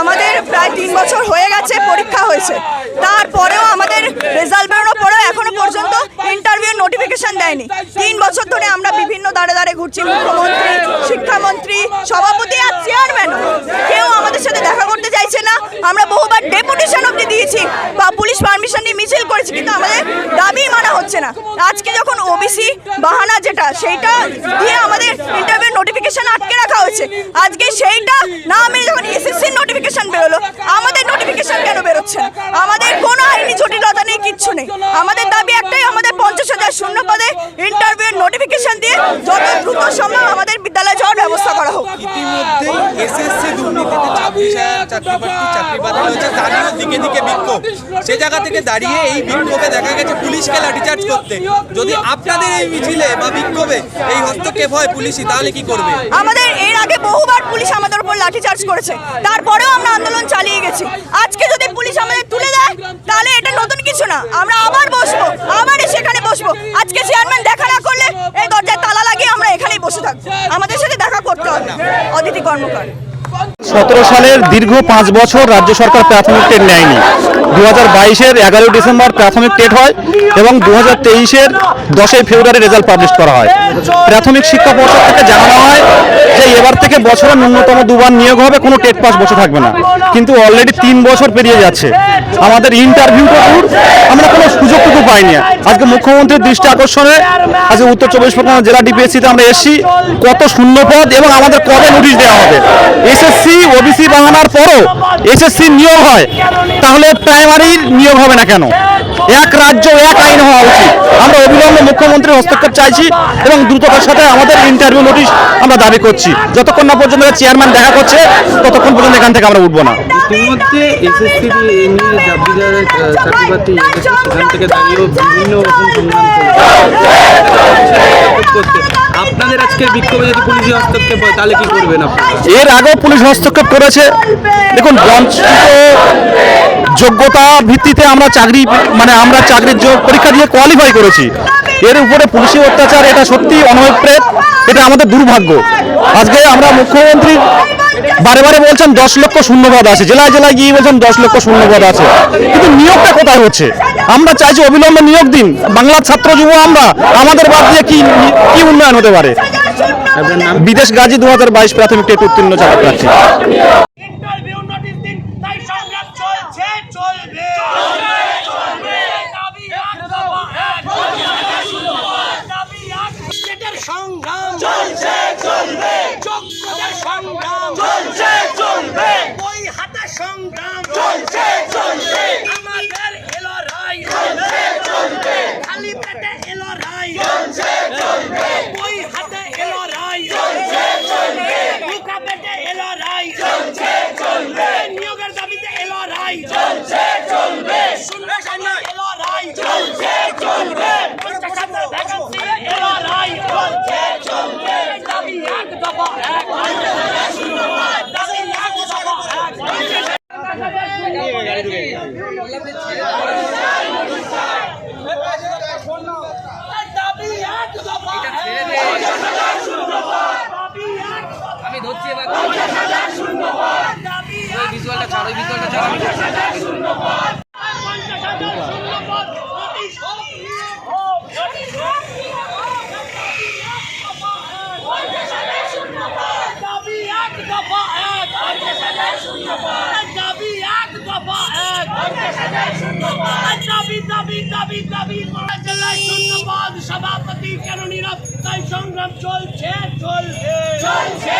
আমাদের প্রায় তিন বছর হয়ে গেছে, পরীক্ষা হয়েছে। তারপরেও আমাদের রেজাল্ট বেরোনোর পরেও এখনও পর্যন্ত ইন্টারভিউ নোটিফিকেশন দেয়নি। তিন বছর ধরে আমরা বিভিন্ন দাঁড়ে দাঁড়ে ঘুরছি, মুখ্যমন্ত্রী, শিক্ষামন্ত্রী, সভাপতি আর চেয়ারম্যান কেউ আমাদের সাথে দেখা করতে চাইছে না। আমরা বহুবার ডেপুটেশন অব্দি দিয়েছি, বা পুলিশ পারমিশন নিয়ে মিছিল করেছি, কিন্তু আমাদের দাবি মানা হচ্ছে না। আজকে যখন ওবিসি বাহানা যেটা, সেইটা দিয়ে আমাদের ইন্টারভিউ নোটিফিকেশন হয়েছে আজকে সেইটা না আমি যখন এসএসসি নোটিফিকেশন বেরোলো, আমাদের নোটিফিকেশন কেন বেরোচ্ছে? আমাদের কোনো আইনি জটিলতা নেই, কিচ্ছু নেই। আমাদের দাবি একটাই, আমাদের পঞ্চাশ হাজার শূন্য পদে ইন্টারভিউ নোটিফিকেশন দিয়ে যত দ্রুত সম্ভব আমাদের তারপরেও আমরা আন্দোলন চালিয়ে গেছি। আজকে যদি পুলিশ আমাদের তুলে দেয়, তাহলে এটা নতুন কিছু না। আমরা আবার বসবো, আবার সেখানে বসবো। আজকে চেয়ারম্যান দেখা না করলে এই দরজায় তালা লাগিয়ে আমরা এখানেই বসে থাকব। আমাদের সাথে হবে অদিতি কর্মকর সতেরো সালের দীর্ঘ পাঁচ বছর রাজ্য সরকার প্রাথমিক নেয়নি। দু হাজার বাইশের এগারোই ডিসেম্বর প্রাথমিক টেট হয় এবং দু হাজার তেইশের দশই ফেব্রুয়ারি রেজাল্ট পাবলিশ করা হয়। প্রাথমিক শিক্ষা পর্ষদ থেকে জানানো হয় যে এবার থেকে বছরে ন্যূনতম দুবার নিয়োগ হবে, কোনো টেট পাস বসে থাকবে না। কিন্তু অলরেডি তিন বছর পেরিয়ে যাচ্ছে। আমাদের ইন্টারভিউটা দূর আমরা কোনো সুযোগটুকু পাইনি। আজকে মুখ্যমন্ত্রীর দৃষ্টি আকর্ষণে আজকে উত্তর চব্বিশ পরগনা জেলা ডিপিএসসিতে আমরা এসেছি। কত শূন্যপদ এবং আমাদের কবে নোটিশ দেওয়া হবে? এসএসসি ওবিসি বাঙানোর পরও এসএসসি নিয়োগ হয়। তাহলে প্রাইমারির নিয়োগ হবে না কেন? এক রাজ্য এক আইন হওয়া উচিত। আমরা অবিলম্বে মুখ্যমন্ত্রীর হস্তক্ষেপ চাইছি এবং দ্রুততার সাথে আমাদের ইন্টারভিউ নোটিশ আমরা দাবি করছি। যতক্ষণ না পর্যন্ত চেয়ারম্যান দেখা করছে ততক্ষণ পর্যন্ত এখান থেকে আমরা উঠবো না। ইতিমধ্যে এসএসসি নিয়ে চাকরি চাকরি সেখান থেকে দাঁড়িয়েও বিভিন্ন রকম সংগ্রাম আপনাদের আজকের বিক্ষোভে যদি পুলিশি হস্তক্ষেপ হয় তাহলে কি করবেন আপনারা? এর আগেও পুলিশ হস্তক্ষেপ করেছে। দেখুন বঞ্চিত যোগ্যতা ভিত্তিতে আমরা চাকরি মানে আমরা চাকরির পরীক্ষা দিয়ে কোয়ালিফাই করেছি। এর উপরে পুলিশি অত্যাচার, এটা সত্যি অনভিপ্রেত এটা আমাদের দুর্ভাগ্য। আজকে আমরা মুখ্যমন্ত্রী বারে বারে বলছেন দশ লক্ষ শূন্যপদ আছে। জেলায় জেলায় গিয়ে বলছেন দশ লক্ষ শূন্যপদ আছে। কিন্তু নিয়োগটা কোথায় হচ্ছে? আমরা চাইছি অবিলম্বে নিয়োগ দিন। বাংলার ছাত্র যুব আমরা, আমাদের বাদ দিয়ে কি কি উন্নয়ন হতে পারে? বিদেশ গাজী দু হাজার বাইশ প্রাথমিক টেট উত্তীর্ণ চাকরি প্রার্থী ইন্টারভিউ নোটিশ দিন তাই সংগ্রাম চলছে চলবে চলবে দাবি এক দফা এক দাবি এক সেটার সংগ্রাম চলছে চলবে যোগ্যতার সংগ্রাম চলছে চলবে ওই হাতে সংগ্রাম চলছে চলবে আমাদের এলো রাই চলছে চলবে খালি পেটে এলো রাই চলছে চলবে ওই হাতে এলো রাই চলছে চলবে বুকা পেটে এলো রাই চলছে চলবে নিয়োগের দাবিতে এলো রাই চলছে চলবে। শূন্য এলো রাই চলছে চলবে। রাই চলছে চলবে। দাবি এক দফা এক। দাবি এক দফা এক। দাবি এক দফা দাবি এক আমি ধরছি এবার দাবি এক ভিজুয়ালটা ছাড়ো ভিজুয়ালটা ছাড়ো পঞ্চাশ হাজার শূন্য পদ নোটিশ হোক নিয়োগ হোক নোটিশ হোক নিয়োগ হোক দাবি এক দফা এক দাবি এক দফা এক দাবি দাবি দাবি দাবি জেলায় শূন্যবাদ সভাপতি কেন নীরব তাই সংগ্রাম চলছে? চলবে চলছে।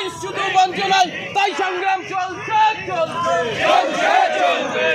তাই শুধু বঞ্চনায় তাই সংগ্রাম চলছে চলছে। চলছে চলবে